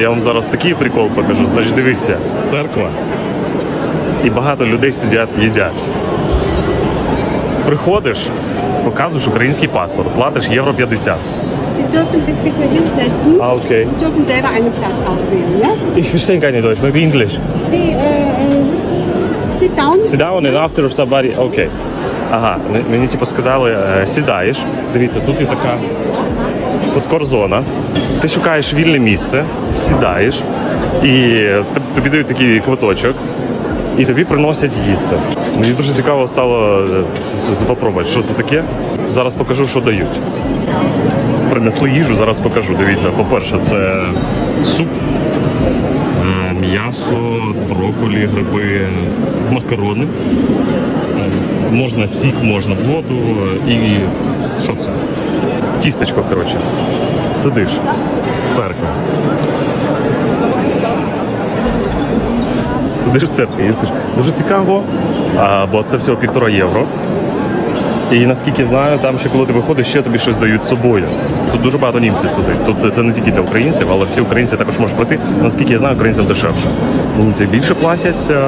Я вам зараз такий прикол покажу. Значить, дивіться, церква. І багато людей сидять, їдять. Приходиш, показуєш український паспорт, платиш євро 50. Sie dürfen sich bitte hinsetzen. А, окей. Sie dürfen selber einen Platz auswählen, ja? Ich verstehe nicht Deutsch, maybe English. Sie, äh, äh, sit down. Sit down and after somebody, окей. Ага, мені типу сказали, е, сідаєш. Дивіться, тут є така фудкор-зона. Ти шукаєш вільне місце, сідаєш, і тобі дають такий квиточок, і тобі приносять їсти. Мені дуже цікаво стало е, попробувати, що це таке. Зараз покажу, що дають. Принесли їжу, зараз покажу. Дивіться, по-перше, це суп, е, м'ясо, брокколі, гриби, макарони. Е, Можна сік, можна воду і що це? Тістечко, коротше. Сидиш. Церква. Сидиш в церкві, їсиш. Дуже цікаво, бо це всього півтора євро. І наскільки знаю, там ще коли ти виходиш, ще тобі щось дають з собою. Тут дуже багато німців сидить. Тут це не тільки для українців, але всі українці також можуть прийти. Наскільки я знаю, українцям дешевше. Німці більше платять, е,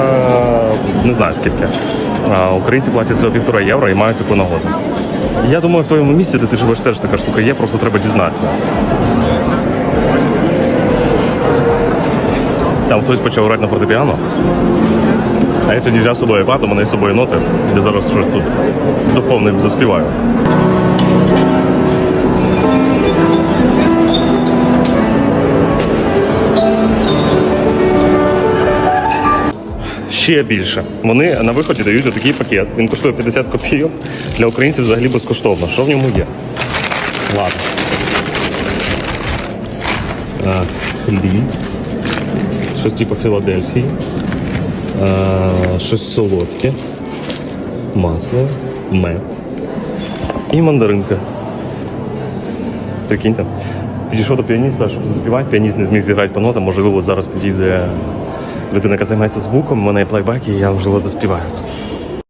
не знаю скільки. А українці платять всього півтора євро і мають таку нагоду. Я думаю, в твоєму місці, де ти живеш, теж така штука є, просто треба дізнатися. Там хтось почав грати на фортепіано. А я сьогодні взяв з собою iPad, у мене з собою ноти. Я зараз щось тут духовним заспіваю. Ще більше. Вони на виході дають отакий пакет. Він коштує 50 копійок. Для українців взагалі безкоштовно. Що в ньому є? Ладно. Хліб. Щось типу Філадельфії. Щось солодке. Масло, мед і мандаринка. Прикиньте. Підійшов до піаніста, щоб заспівати. Піаніст не зміг зіграти по нотам. Можливо, зараз підійде людина, яка займається звуком, мене є плейбек, і я вже заспіваю.